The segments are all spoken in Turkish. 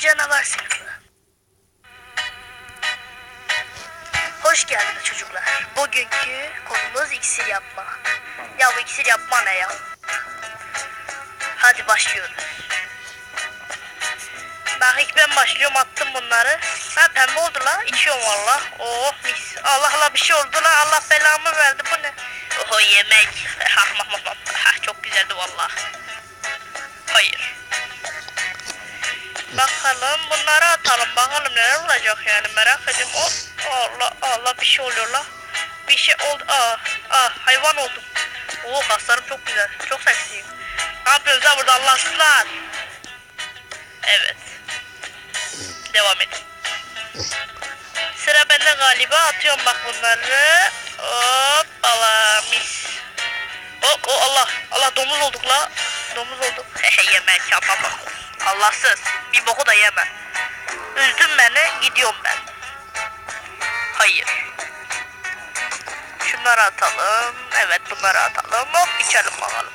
Canavar sınıfı. Hoş geldiniz çocuklar. Bugünkü konumuz iksir yapma. Ya bu iksir yapma ne ya? Hadi başlıyoruz. Bak ilk ben başlıyorum attım bunları. Ha pembe oldu la. İçiyorum valla. Oh mis. Allah Allah bir şey oldu la. Allah belamı verdi. Bu ne? Oho yemek. Ha, ha, ha. Ha, çok güzeldi valla. Hayır. Bakalım bunları atalım. Bakalım neler olacak yani merak ediyorum. Oh, Allah Allah bir şey oluyor la. Bir şey oldu. Aa, aa hayvan oldum. Oo kaslarım çok güzel. Çok seksiyim. Ne yapıyoruz lan burada Allahsızlar? Evet. Devam edin. Sıra bende galiba. Atıyorum bak bunları. Hop Allah mis. Oh, oh Allah. Allah domuz olduk la. Domuz olduk. Hehe yeme yapamam. Allahsız. Bir boku da yeme. Üzdün beni. Gidiyorum ben. Hayır. Şunları atalım. Evet bunları atalım. Hop içelim bakalım.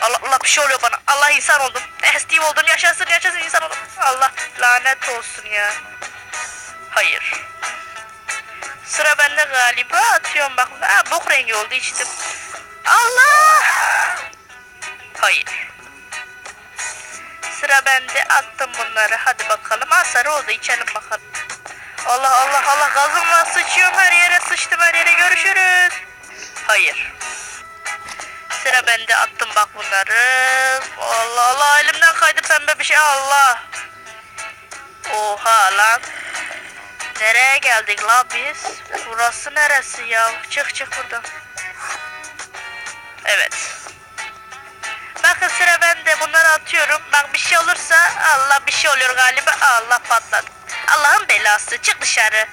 Allah Allah bir şey oluyor bana. Allah insan oldum. Eh oldum. Yaşasın yaşasın insan oldum. Allah lanet olsun ya. Hayır. Sıra bende galiba. Atıyorum bak. Ha, bok rengi oldu içtim. Allah! Hayır. Sıra bende. Attım bunları. Hadi bakalım. Ha sarı oldu. içelim bakalım. Allah Allah Allah gazımla sıçıyorum her yere sıçtım her yere görüşürüz. Hayır. Sıra bende attım bak bunları. Allah Allah elimden kaydı pembe bir şey Allah. Oha lan. Nereye geldik la biz? Burası neresi ya? Çık çık buradan. Evet. Atıyorum. Bak bir şey olursa Allah bir şey oluyor galiba. Allah patladı. Allah'ın belası çık dışarı.